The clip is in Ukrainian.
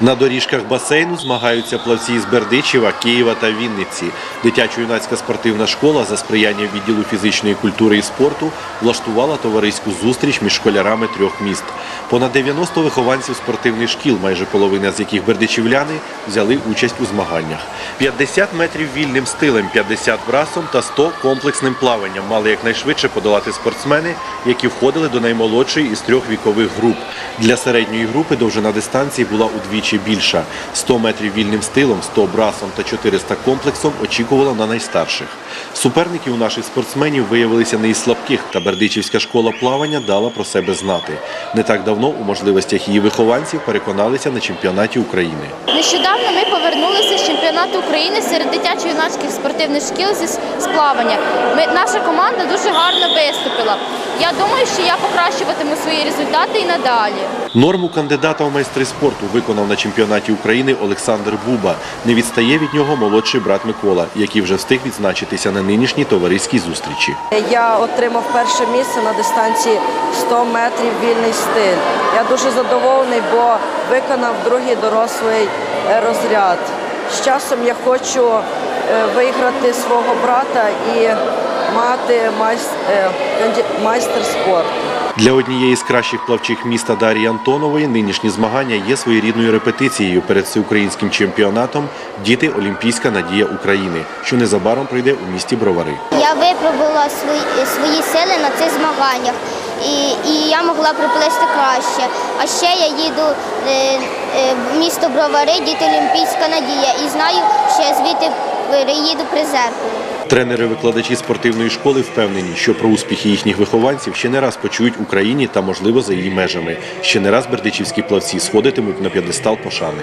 На доріжках басейну змагаються плавці із Бердичева, Києва та Вінниці. Дитячо-юнацька спортивна школа за сприяння відділу фізичної культури і спорту влаштувала товариську зустріч між школярами трьох міст. Понад 90 вихованців спортивних шкіл, майже половина з яких бердичівляни, взяли участь у змаганнях. 50 метрів вільним стилем, 50 брасом та 100 комплексним плаванням мали якнайшвидше подолати спортсмени, які входили до наймолодшої із трьох вікових груп. Для середньої групи довжина дистанції була удвічі більша. 100 метрів вільним стилом, 100 брасом та 400 комплексом очікувала на найстарших. Суперники у наших спортсменів виявилися не із слабких, та Бердичівська школа плавання дала про себе знати. Не так давно у можливостях її вихованців переконалися на чемпіонаті України. Нещодавно ми повернулися з чемпіонату України серед дитячо-юнацьких спортивних шкіл зі с- з плавання. Ми, наша команда дуже гарно виступила. Я думаю, що я покращуватиму свої результати і надалі. Норму кандидата у майстри спорту виконав на чемпіонаті України Олександр Буба. Не відстає від нього молодший брат Микола, який вже встиг відзначитися на нинішній товариській зустрічі. Я отримав перше місце на дистанції 100 метрів вільний стиль. Я дуже задоволений, бо виконав другий дорослий е, розряд. З часом я хочу е, виграти свого брата і мати е, майстер спорту. Для однієї з кращих плавчих міста Дар'ї Антонової нинішні змагання є своєрідною репетицією перед всеукраїнським чемпіонатом Діти Олімпійська надія України, що незабаром пройде у місті Бровари. Я випробувала свої, свої сили на цих змаганнях і, і я могла приплисти краще. А ще я їду е, е, в місто Бровари, діти Олімпійська надія, і знаю, що я звідти приїду призерку. Тренери-викладачі спортивної школи впевнені, що про успіхи їхніх вихованців ще не раз почують Україні та, можливо, за її межами. Ще не раз бердичівські плавці сходитимуть на п'єдестал пошани.